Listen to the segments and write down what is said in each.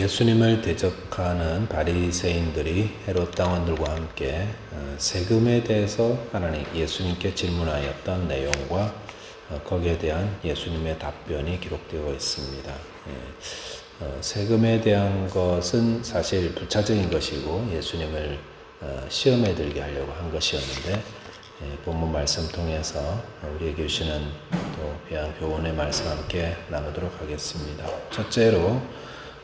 예수님을 대적하는 바리새인들이 헤롯 당원들과 함께 어, 세금에 대해서 하나님 예수님께 질문하였던 내용과 어, 거기에 대한 예수님의 답변이 기록되어 있습니다. 예. 어, 세금에 대한 것은 사실 부차적인 것이고 예수님을 어, 시험에 들게 하려고 한 것이었는데 예, 본문 말씀 통해서 우리에게 주시는 또 귀한 교훈의 말씀 함께 나누도록 하겠습니다. 첫째로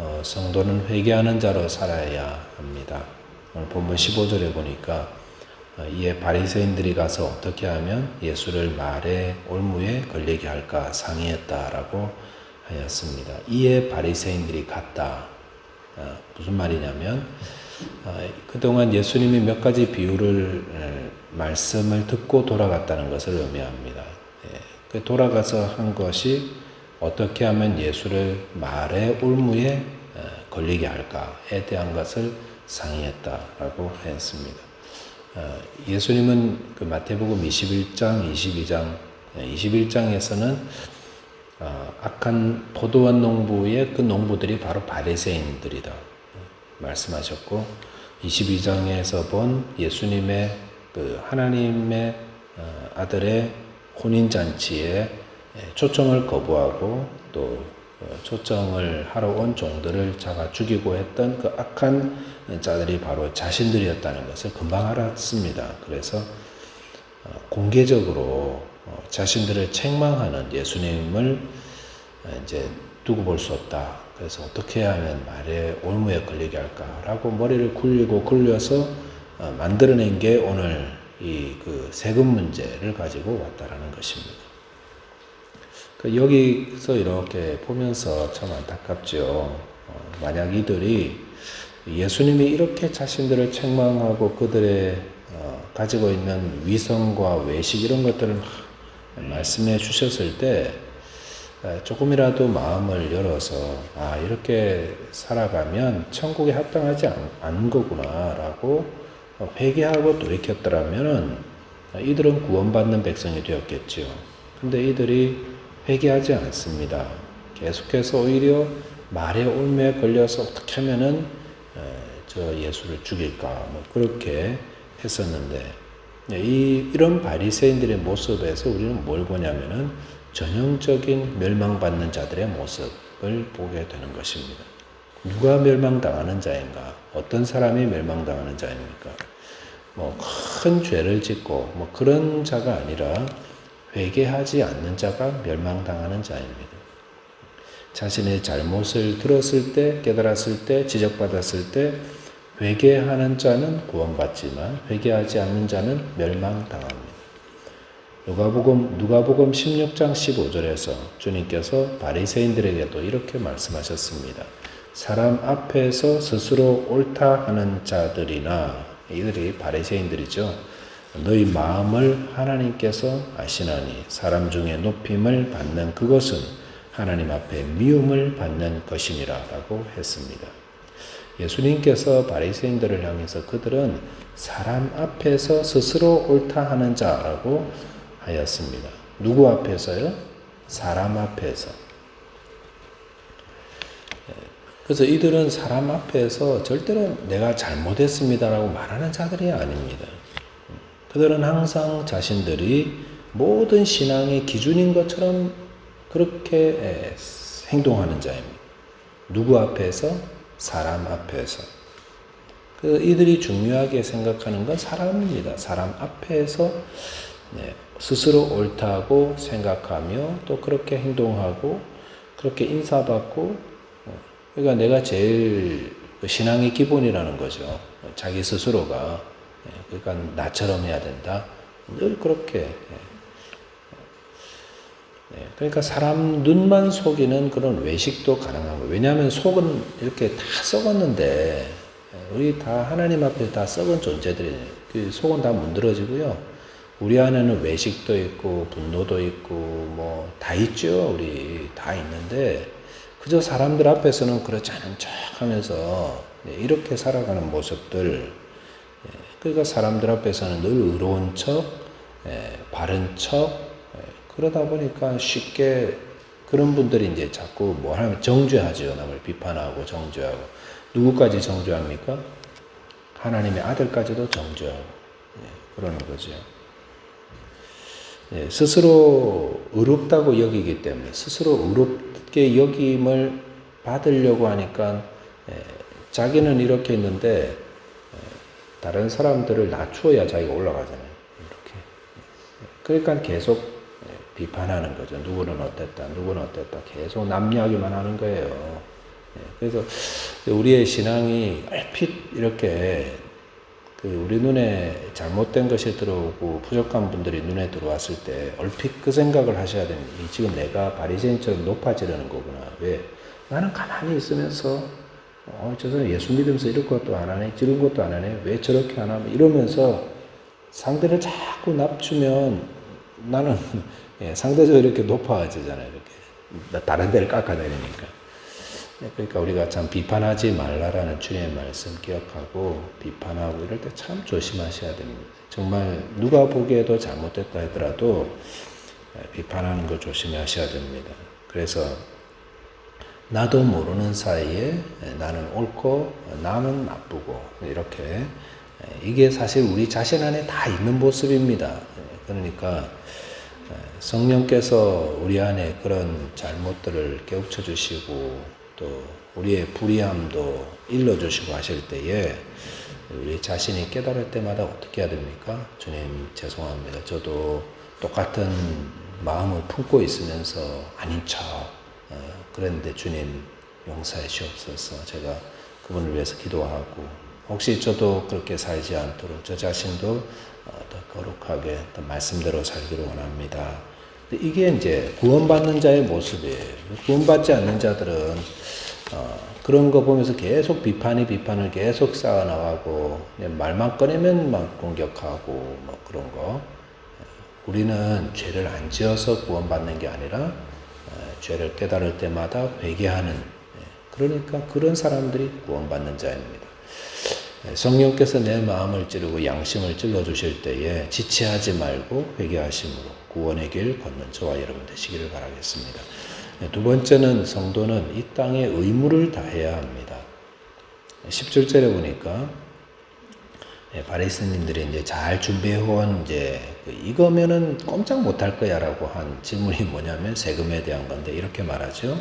어, 성도는 회개하는 자로 살아야 합니다. 오늘 본문 15절에 보니까 어, 이에 바리새인들이 가서 어떻게 하면 예수를 말에 올무에 걸리게 할까 상의했다라고 하였습니다. 이에 바리새인들이 갔다. 어, 무슨 말이냐면 어, 그동안 예수님이 몇 가지 비유를 에, 말씀을 듣고 돌아갔다는 것을 의미합니다. 예, 그 돌아가서 한 것이 어떻게 하면 예수를 말의 올무에 어, 걸리게 할까에 대한 것을 상의했다라고 했습니다. 어, 예수님은 그 마태복음 21장, 22장, 21장에서는 어, 악한 포도원 농부의 그 농부들이 바로 바리새인들이다 말씀하셨고 22장에서 본 예수님의 그 하나님의 어, 아들의 혼인 잔치에 초청을 거부하고 또 어, 초청을 하러 온 종들을 잡아 죽이고 했던 그 악한 자들이 바로 자신들이었다는 것을 금방 알았습니다. 그래서 어, 공개적으로 자신들을 책망하는 예수님을 이제 두고 볼 수 없다. 그래서 어떻게 하면 말에 올무에 걸리게 할까라고 머리를 굴리고 굴려서 만들어낸 게 오늘 이 그 세금 문제를 가지고 왔다라는 것입니다. 그 여기서 이렇게 보면서 참 안타깝죠. 어, 만약 이들이 예수님이 이렇게 자신들을 책망하고 그들의 어, 가지고 있는 위성과 외식 이런 것들을 말씀해 주셨을 때 조금이라도 마음을 열어서 아 이렇게 살아가면 천국에 합당하지 않은 거구나라고 회개하고 돌이켰더라면은 이들은 구원받는 백성이 되었겠지요. 근데 이들이 회개하지 않습니다. 계속해서 오히려 말의 올매에 걸려서 어떻게 하면은 저 예수를 죽일까 뭐 그렇게 했었는데 이 이런 바리새인들의 모습에서 우리는 뭘 보냐면은 전형적인 멸망받는 자들의 모습을 보게 되는 것입니다. 누가 멸망당하는 자인가? 어떤 사람이 멸망당하는 자입니까? 뭐 큰 죄를 짓고 뭐 그런 자가 아니라 회개하지 않는 자가 멸망당하는 자입니다. 자신의 잘못을 들었을 때, 깨달았을 때, 지적받았을 때 회개하는 자는 구원받지만 회개하지 않는 자는 멸망당합니다. 누가복음 누가복음 16장 15절에서 주님께서 바리새인들에게도 이렇게 말씀하셨습니다. 사람 앞에서 스스로 옳다 하는 자들이나 이들이 바리새인들이죠. 너희 마음을 하나님께서 아시나니 사람 중에 높임을 받는 그것은 하나님 앞에 미움을 받는 것이니라라고 했습니다. 예수님께서 바리새인들을 향해서 그들은 사람 앞에서 스스로 옳다 하는 자라고 하였습니다. 누구 앞에서요? 사람 앞에서. 예, 그래서 이들은 사람 앞에서 절대로 내가 잘못했습니다라고 말하는 자들이 아닙니다. 그들은 항상 자신들이 모든 신앙의 기준인 것처럼 그렇게 행동하는 자입니다. 누구 앞에서? 사람 앞에서. 그 이들이 중요하게 생각하는 건 사람입니다. 사람 앞에서 네, 스스로 옳다고 생각하며 또 그렇게 행동하고 그렇게 인사받고 어, 그러니까 내가 제일 그 신앙의 기본이라는 거죠. 자기 스스로가 예, 그러니까 나처럼 해야 된다. 늘 그렇게. 예. 네, 그러니까 사람 눈만 속이는 그런 외식도 거예요. 왜냐하면 속은 이렇게 다 썩었는데 예, 우리 다 하나님 앞에 다 썩은 존재들이 그 속은 다 문드러지고요. 우리 안에는 외식도 있고 분노도 있고 뭐 다 있죠. 우리 다 있는데 그저 사람들 앞에서는 그렇지 않은 척 하면서 이렇게 살아가는 모습들 그러니까 사람들 앞에서는 늘 의로운 척, 예, 바른 척, 예, 그러다 보니까 쉽게 그런 분들이 이제 자꾸 뭐 하면 정죄하죠. 남을 비판하고 정죄하고. 누구까지 정죄합니까? 하나님의 아들까지도 정죄하고. 예, 그러는 거죠. 예, 스스로 의롭다고 여기기 때문에 스스로 의롭게 여김을 받으려고 하니까 예, 자기는 이렇게 있는데 예, 다른 사람들을 낮추어야 자기가 올라가잖아요. 이렇게. 그러니까 계속 예, 비판하는 거죠. 누구는 어땠다, 누구는 어땠다. 계속 남 이야기만 하는 거예요. 예, 그래서 우리의 신앙이 얼핏 이렇게 그 우리 눈에 잘못된 것이 들어오고 부족한 분들이 눈에 들어왔을 때 얼핏 그 생각을 하셔야 됩니다. 이 지금 내가 바리새인처럼 높아지려는 거구나. 왜? 나는 가만히 있으면서 어, 저 사람 예수 믿으면서 이런 것도 안 하네, 저런 것도 안 하네, 왜 저렇게 안 하면 이러면서 상대를 자꾸 낮추면 나는 예, 상대적으로 이렇게 높아지잖아요. 이렇게 다른 데를 깎아내리니까. 네, 그러니까 우리가 참 비판하지 말라라는 주님의 말씀 기억하고 비판하고 이럴 때 참 조심하셔야 됩니다. 정말 누가 보기에도 잘못됐다 하더라도 예, 비판하는 걸 조심하셔야 됩니다. 그래서 나도 모르는 사이에 예, 나는 옳고 남은 나쁘고 이렇게 예, 이게 사실 우리 자신 안에 다 있는 모습입니다. 예, 그러니까 성령께서 우리 안에 그런 잘못들을 깨우쳐 주시고 또 우리의 불의함도 일러 주시고 하실 때에 우리 자신이 깨달을 때마다 어떻게 해야 됩니까? 주님 죄송합니다. 저도 똑같은 마음을 품고 있으면서 아닌 척 어, 그랬는데 주님 용서해 주옵소서. 제가 그분을 위해서 기도하고 혹시 저도 그렇게 살지 않도록 저 자신도 어, 더 거룩하게 더 말씀대로 살기를 원합니다. 이게 이제 구원받는 자의 모습이에요. 구원받지 않는 자들은 어, 그런 거 보면서 계속 비판이 비판을 계속 쌓아나가고 말만 꺼내면 막 공격하고 뭐 그런 거. 우리는 죄를 안 지어서 구원받는 게 아니라 어, 죄를 깨달을 때마다 회개하는 예, 그러니까 그런 사람들이 구원받는 자입니다. 예, 성령께서 내 마음을 찌르고 양심을 찔러 주실 때에 지체하지 말고 회개하심으로 구원의 길 걷는 저와 여러분 되시기를 바라겠습니다. 예, 두 번째는 성도는 이 땅에 의무를 다해야 합니다. 17절에 보니까 예, 바리새인들이 이제 잘 준비해온 이제 그 이거면은 꼼짝 못할 거야라고 한 질문이 뭐냐면 세금에 대한 건데 이렇게 말하죠.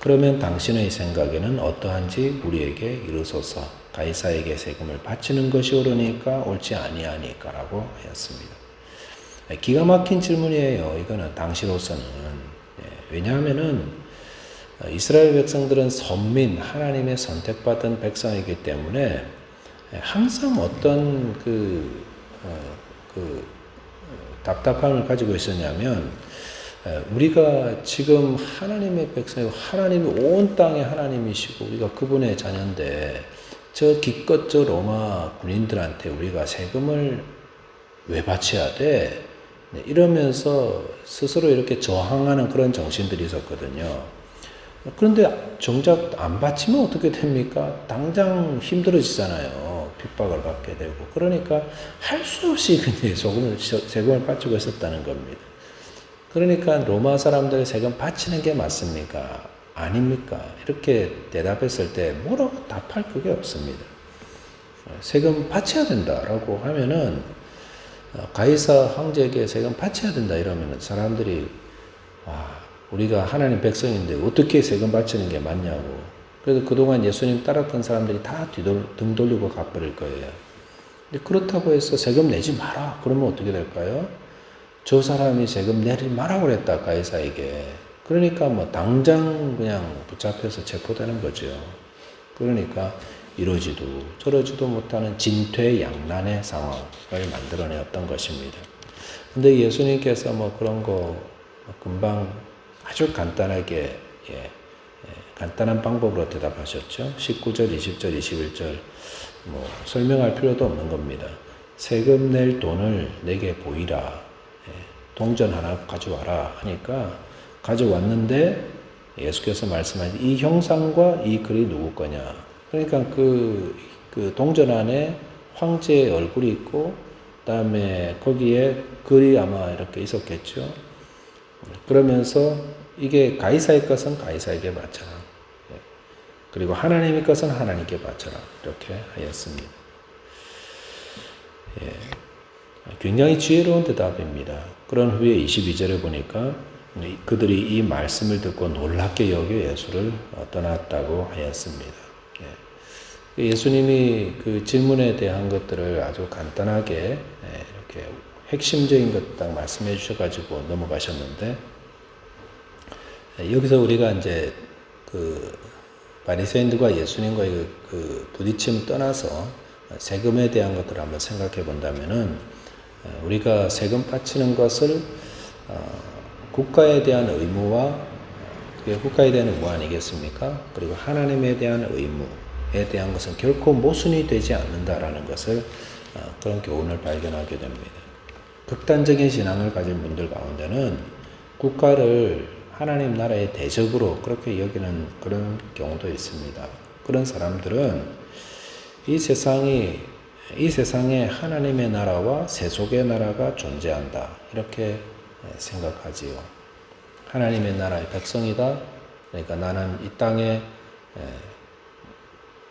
그러면 당신의 생각에는 어떠한지 우리에게 이르소서 가이사에게 세금을 바치는 것이 옳으니까 옳지 아니하니까라고 하였습니다. 예, 기가 막힌 질문이에요. 이거는 당시로서는 예, 왜냐하면은 어, 이스라엘 백성들은 선민 하나님의 선택받은 백성이기 때문에 예, 항상 어떤 그, 어, 그 어, 답답함을 가지고 있었냐면 예, 우리가 지금 하나님의 백성이고 하나님이 온 땅의 하나님이시고 우리가 그분의 자녀인데 저 기껏 저 로마 군인들한테 우리가 세금을 왜 바쳐야 돼? 네, 이러면서 스스로 이렇게 저항하는 그런 정신들이 있었거든요. 그런데 정작 안 바치면 어떻게 됩니까? 당장 힘들어지잖아요. 핍박을 받게 되고. 그러니까 할 수 없이 그냥 소금을, 세금을 바치고 있었다는 겁니다. 그러니까 로마 사람들 세금 바치는 게 맞습니까? 아닙니까? 이렇게 대답했을 때 뭐라고 답할 그게 없습니다. 세금 바쳐야 된다라고 하면은 어, 가이사 황제에게 세금 바쳐야 된다 이러면 사람들이 와 우리가 하나님 백성인데 어떻게 세금 바치는 게 맞냐고 그래서 그동안 예수님 따랐던 사람들이 다 뒤돌, 등 돌리고 가버릴 거예요. 그렇다고 해서 세금 내지 마라. 그러면 어떻게 될까요? 저 사람이 세금 내지 마라 그랬다 가이사에게. 그러니까 뭐 당장 그냥 붙잡혀서 체포되는 거죠. 그러니까 이러지도 저러지도 못하는 진퇴양난의 상황을 만들어내었던 것입니다. 근데 예수님께서 뭐 그런 거 금방 아주 간단하게 예, 예, 간단한 방법으로 대답하셨죠. 19절, 20절, 21절 뭐 설명할 필요도 없는 겁니다. 세금 낼 돈을 내게 보이라. 예, 동전 하나 가져와라 하니까 가져왔는데 예수께서 말씀하신 이 형상과 이 글이 누구 거냐. 그러니까 그, 그 동전 안에 황제의 얼굴이 있고, 그 다음에 거기에 글이 아마 이렇게 있었겠죠. 그러면서 이게 가이사의 것은 가이사에게 바쳐라. 예. 그리고 하나님의 것은 하나님께 바쳐라. 이렇게 하였습니다. 예. 굉장히 지혜로운 대답입니다. 그런 후에 22절에 보니까 그들이 이 말씀을 듣고 놀랍게 여겨 예수를 떠났다고 하였습니다. 예. 예수님이 그 질문에 대한 것들을 아주 간단하게 예, 이렇게 핵심적인 것 딱 말씀해 주셔가지고 넘어가셨는데 예, 여기서 우리가 이제 그 바리새인들과 예수님과의 그, 그 부딪힘을 떠나서 세금에 대한 것들을 한번 생각해 본다면은 어, 우리가 세금 바치는 것을 어, 국가에 대한 의무와 어, 그게 국가에 대한 의무 아니겠습니까? 그리고 하나님에 대한 의무에 대한 것은 결코 모순이 되지 않는다라는 것을 그런 교훈을 발견하게 됩니다. 극단적인 신앙을 가진 분들 가운데는 국가를 하나님 나라의 대적으로 그렇게 여기는 그런 경우도 있습니다. 그런 사람들은 이 세상이 이 세상에 하나님의 나라와 세속의 나라가 존재한다. 이렇게 생각하지요. 하나님의 나라의 백성이다. 그러니까 나는 이 땅에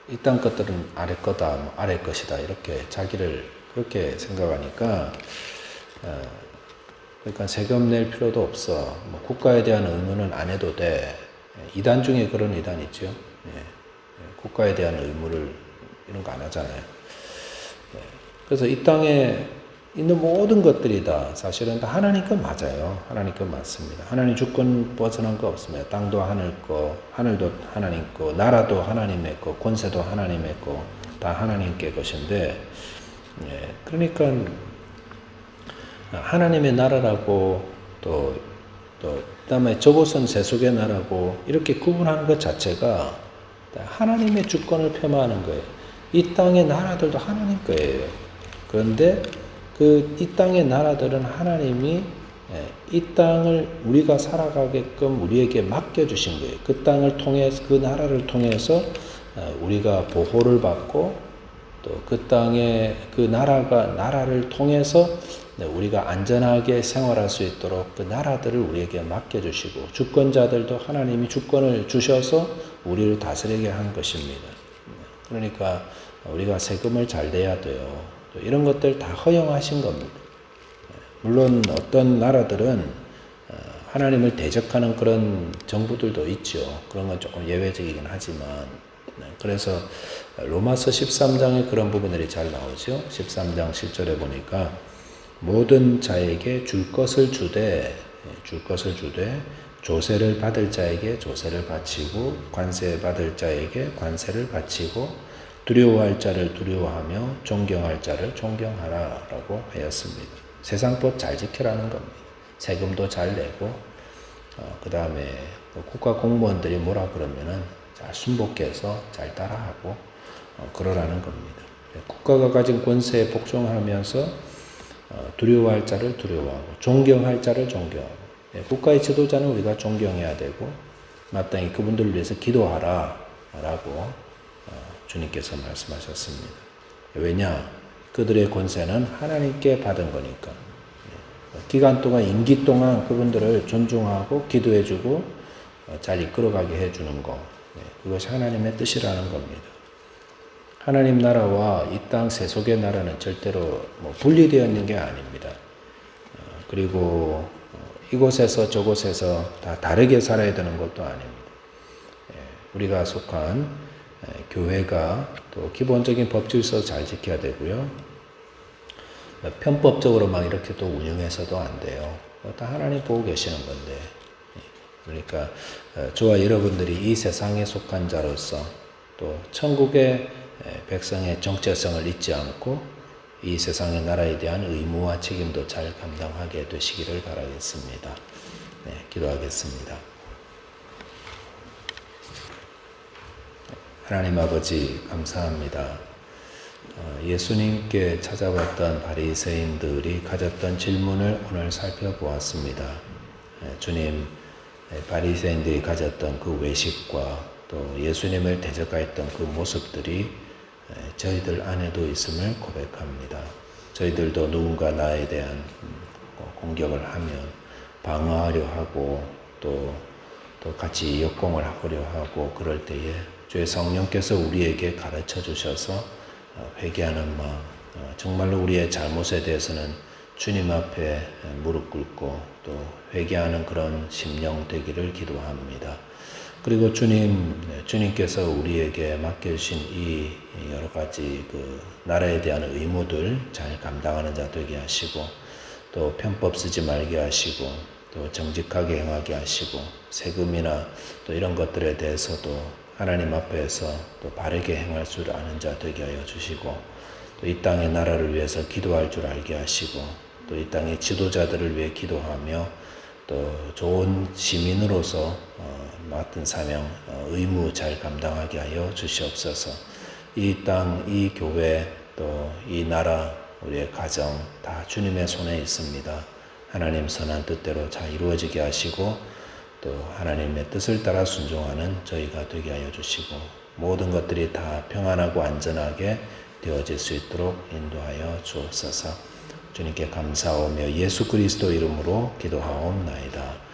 이 땅 것들은 아래 거다, 뭐 아래 것이다. 이렇게 자기를 그렇게 생각하니까 어, 그러니까 세금 낼 필요도 없어. 뭐 국가에 대한 의무는 안 해도 돼. 이단 중에 그런 이단 있죠. 예. 국가에 대한 의무를 이런 거 안 하잖아요. 그래서 이 땅에 있는 모든 것들이 다 사실은 다 하나님 것 맞아요. 하나님 것 맞습니다. 하나님 주권 벗어난 거 없습니다. 땅도 하늘 거, 하늘도 하나님 거, 나라도 하나님의 거, 권세도 하나님의 거, 다 하나님께 것인데, 예, 그러니까 하나님의 나라라고 또, 또, 그다음에 저곳은 세속의 나라고 이렇게 구분하는 것 자체가 하나님의 주권을 폄하하는 거예요. 이 땅의 나라들도 하나님 거예요. 그런데 그 이 땅의 나라들은 하나님이 예, 이 땅을 우리가 살아가게끔 우리에게 맡겨주신 거예요. 그 땅을 통해서, 그 나라를 통해서 어, 우리가 보호를 받고 또 그 땅에 그 나라가, 나라를 통해서 네, 우리가 안전하게 생활할 수 있도록 그 나라들을 우리에게 맡겨주시고 주권자들도 하나님이 주권을 주셔서 우리를 다스리게 한 것입니다. 그러니까 우리가 세금을 잘 내야 돼요. 이런 것들 다 허용하신 겁니다. 물론 어떤 나라들은 어, 하나님을 대적하는 그런 정부들도 있죠. 그런 건 조금 예외적이긴 하지만 네, 그래서 로마서 13장에 그런 부분들이 잘 나오죠. 13장 10절에 보니까 모든 자에게 줄 것을 주되 예, 줄 것을 주되 조세를 받을 자에게 조세를 바치고 관세 받을 자에게 관세를 바치고 두려워할 자를 두려워하며 존경할 자를 존경하라라고 하였습니다. 세상법 잘 지켜라는 겁니다. 세금도 잘 내고 어, 그 다음에 국가 공무원들이 뭐라 그러면은 잘 순복해서 잘 따라하고 어, 그러라는 겁니다. 국가가 가진 권세에 복종하면서 어, 두려워할 자를 두려워하고 존경할 자를 존경하고 예, 국가의 지도자는 우리가 존경해야 되고 마땅히 그분들을 위해서 기도하라 라고 주님께서 말씀하셨습니다. 왜냐? 그들의 권세는 하나님께 받은 거니까. 기간 동안, 임기 동안 그분들을 존중하고 기도해주고 어, 잘 이끌어가게 해주는 거. 네, 그것이 하나님의 뜻이라는 겁니다. 하나님 나라와 이 땅 세속의 나라는 절대로 뭐 분리되어 있는 게 아닙니다. 어, 그리고 어, 이곳에서 저곳에서 다 다르게 살아야 되는 것도 아닙니다. 예, 우리가 속한 예, 교회가 또 기본적인 법질서 잘 지켜야 되고요. 편법적으로 막 이렇게 또 운영해서도 안 돼요. 다 하나님 보고 계시는 건데. 예, 그러니까 어, 저와 여러분들이 이 세상에 속한 자로서 또 천국의 예, 백성의 정체성을 잊지 않고 이 세상의 나라에 대한 의무와 책임도 잘 감당하게 되시기를 바라겠습니다. 네, 기도하겠습니다. 하나님 아버지 감사합니다. 어, 예수님께 찾아왔던 바리새인들이 가졌던 질문을 오늘 살펴보았습니다. 예, 주님, 예, 바리새인들이 가졌던 그 외식과 또 예수님을 대적하였던 그 모습들이 예, 저희들 안에도 있음을 고백합니다. 저희들도 누군가 나에 대한 음, 공격을 하면 방어하려 하고 또 또 같이 역공을 하려 하고 그럴 때에 주의 성령께서 우리에게 가르쳐 주셔서 어, 회개하는 마음, 어, 정말로 우리의 잘못에 대해서는 주님 앞에 무릎 꿇고 또 회개하는 그런 심령 되기를 기도합니다. 그리고 주님, 네, 주님께서 우리에게 맡겨주신 이 여러 가지 그 나라에 대한 의무들 잘 감당하는 자 되게 하시고 또 편법 쓰지 말게 하시고 또 정직하게 행하게 하시고 세금이나 또 이런 것들에 대해서도 하나님 앞에서 또 바르게 행할 줄 아는 자 되게 하여 주시고 또 이 땅의 나라를 위해서 기도할 줄 알게 하시고 또 이 땅의 지도자들을 위해 기도하며 또 좋은 시민으로서 어, 맡은 사명 어, 의무 잘 감당하게 하여 주시옵소서. 이 땅, 이 교회, 또 이 나라, 우리의 가정 다 주님의 손에 있습니다. 하나님 선한 뜻대로 잘 이루어지게 하시고 또 하나님의 뜻을 따라 순종하는 저희가 되게 하여 주시고 모든 것들이 다 평안하고 안전하게 되어질 수 있도록 인도하여 주옵소서. 주님께 감사하며 예수 그리스도 이름으로 기도하옵나이다.